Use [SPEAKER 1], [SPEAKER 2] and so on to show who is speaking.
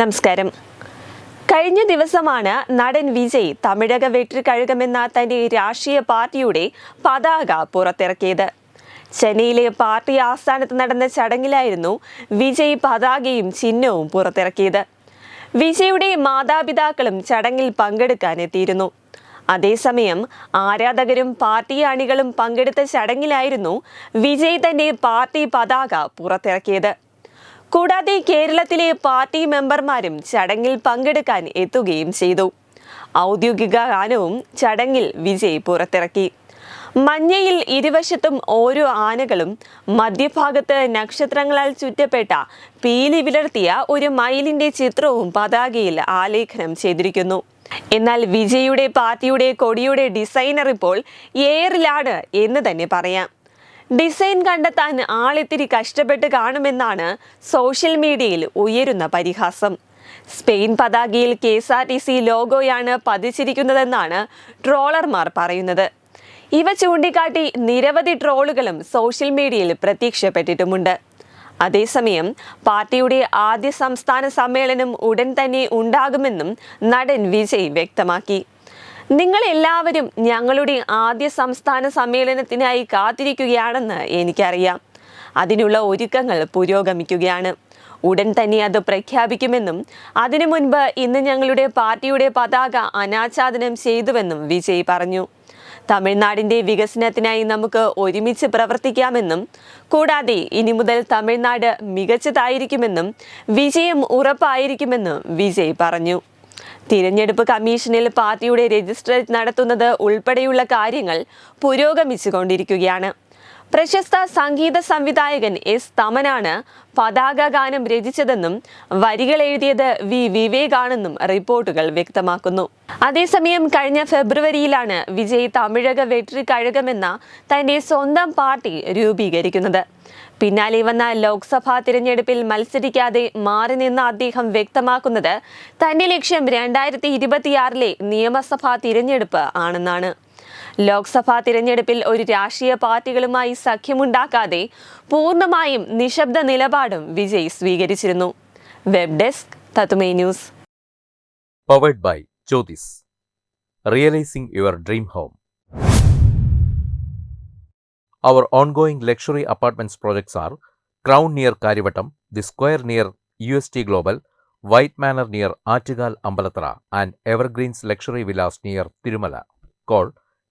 [SPEAKER 1] നമസ്കാരം. കഴിഞ്ഞ ദിവസമാണ് നടൻ വിജയ് തമിഴക വെട്ടിക്കഴുകമെന്ന തന്റെ രാഷ്ട്രീയ പാർട്ടിയുടെ പതാക പുറത്തിറക്കിയത്. ചെന്നൈയിലെ പാർട്ടി ആസ്ഥാനത്ത് നടന്ന ചടങ്ങിലായിരുന്നു വിജയ് പതാകയും ചിഹ്നവും പുറത്തിറക്കിയത്. വിജയുടെ മാതാപിതാക്കളും ചടങ്ങിൽ പങ്കെടുക്കാൻ എത്തിയിരുന്നു. അതേസമയം ആരാധകരും പാർട്ടി അണികളും പങ്കെടുത്ത ചടങ്ങിലായിരുന്നു വിജയ് തന്റെ പാർട്ടി പതാക പുറത്തിറക്കിയത്. കൂടാതെ കേരളത്തിലെ പാർട്ടി മെമ്പർമാരും ചടങ്ങിൽ പങ്കെടുക്കാൻ എത്തുകയും ചെയ്തു. ഔദ്യോഗിക ഗാനവും ചടങ്ങിൽ വിജയ് പുറത്തിറക്കി. മഞ്ഞയിൽ ഇരുവശത്തും ഓരോ ആനകളും മധ്യഭാഗത്ത് നക്ഷത്രങ്ങളാൽ ചുറ്റപ്പെട്ട പീലി വിലർത്തിയ ഒരു മയിലിന്റെ ചിത്രവും പതാകയിൽ ആലേഖനം ചെയ്തിരിക്കുന്നു. എന്നാൽ വിജയുടെ പാർട്ടിയുടെ കൊടിയുടെ ഡിസൈനർ ഇപ്പോൾ എയറിലാണ് എന്ന് തന്നെ പറയാം. ഡിസൈൻ കണ്ടെത്താൻ ആളിത്തിരി കഷ്ടപ്പെട്ട് കാണുമെന്നാണ് സോഷ്യൽ മീഡിയയിൽ ഉയരുന്ന പരിഹാസം. Spain പതാകയിൽ K S R T C ലോഗോയാണ് പതിച്ചിരിക്കുന്നതെന്നാണ് ട്രോളർമാർ പറയുന്നത്. ഇവ ചൂണ്ടിക്കാട്ടി നിരവധി ട്രോളുകളും സോഷ്യൽ മീഡിയയിൽ പ്രത്യക്ഷപ്പെട്ടിട്ടുമുണ്ട്. അതേസമയം പാർട്ടിയുടെ ആദ്യ സംസ്ഥാന സമ്മേളനം ഉടൻ തന്നെ ഉണ്ടാകുമെന്നും നടൻ വിജയ് വ്യക്തമാക്കി. നിങ്ങൾ എല്ലാവരും ഞങ്ങളുടെ ആദ്യ സംസ്ഥാന സമ്മേളനത്തിനായി കാത്തിരിക്കുകയാണെന്ന് എനിക്കറിയാം. അതിനുള്ള ഒരുക്കങ്ങൾ പുരോഗമിക്കുകയാണ്. ഉടൻ തന്നെ അത് പ്രഖ്യാപിക്കുമെന്നും അതിനു മുൻപ് ഇന്ന് ഞങ്ങളുടെ പാർട്ടിയുടെ പതാക അനാച്ഛാദനം ചെയ്തുവെന്നും വിജയ് പറഞ്ഞു. തമിഴ്നാടിന്റെ വികസനത്തിനായി നമുക്ക് ഒരുമിച്ച് പ്രവർത്തിക്കാമെന്നും കൂടാതെ ഇനി മുതൽ തമിഴ്നാട് മികച്ചതായിരിക്കുമെന്നും വിജയം ഉറപ്പായിരിക്കുമെന്നും വിജയ് പറഞ്ഞു. തിരഞ്ഞെടുപ്പ് കമ്മീഷനിൽ പാർട്ടിയുടെ രജിസ്റ്റർ നടത്തുന്നത് ഉൾപ്പെടെയുള്ള കാര്യങ്ങൾ പുരോഗമിച്ചുകൊണ്ടിരിക്കുകയാണ്. പ്രശസ്ത സംഗീത സംവിധായകൻ എസ് തമനാണ് പതാക ഗാനം രചിച്ചതെന്നും വരികൾ എഴുതിയത് വി വിവേകാണെന്നും റിപ്പോർട്ടുകൾ വ്യക്തമാക്കുന്നു. അതേസമയം കഴിഞ്ഞ ഫെബ്രുവരിയിലാണ് വിജയ് തമിഴക വെട്രി കഴകമെന്ന തന്റെ സ്വന്തം പാർട്ടി രൂപീകരിക്കുന്നത്. പിന്നാലെ വന്ന ലോക്സഭാ തിരഞ്ഞെടുപ്പിൽ മത്സരിക്കാതെ മാറി നിന്ന അദ്ദേഹം വ്യക്തമാക്കുന്നത് തന്റെ ലക്ഷ്യം രണ്ടായിരത്തി ഇരുപത്തിയാറിലെ നിയമസഭാ തിരഞ്ഞെടുപ്പ് ആണെന്നാണ്. ലോക്സഭാ തിരഞ്ഞെടുപ്പിൽ ഒരു രാഷ്ട്രീയ പാർട്ടികളുമായി സഖ്യമുണ്ടാക്കാതെ പൂർണമായും നിശബ്ദ നിലപാടും വിജയ് സ്വീകരിച്ചിരുന്നു web desk തത്തുമേ news
[SPEAKER 2] powered by Jyotis. Realizing your dream home. Our ongoing luxury apartments projects are Crown near Karivatam, The Square near UST Global, White Manor near Artigal Ambalatra,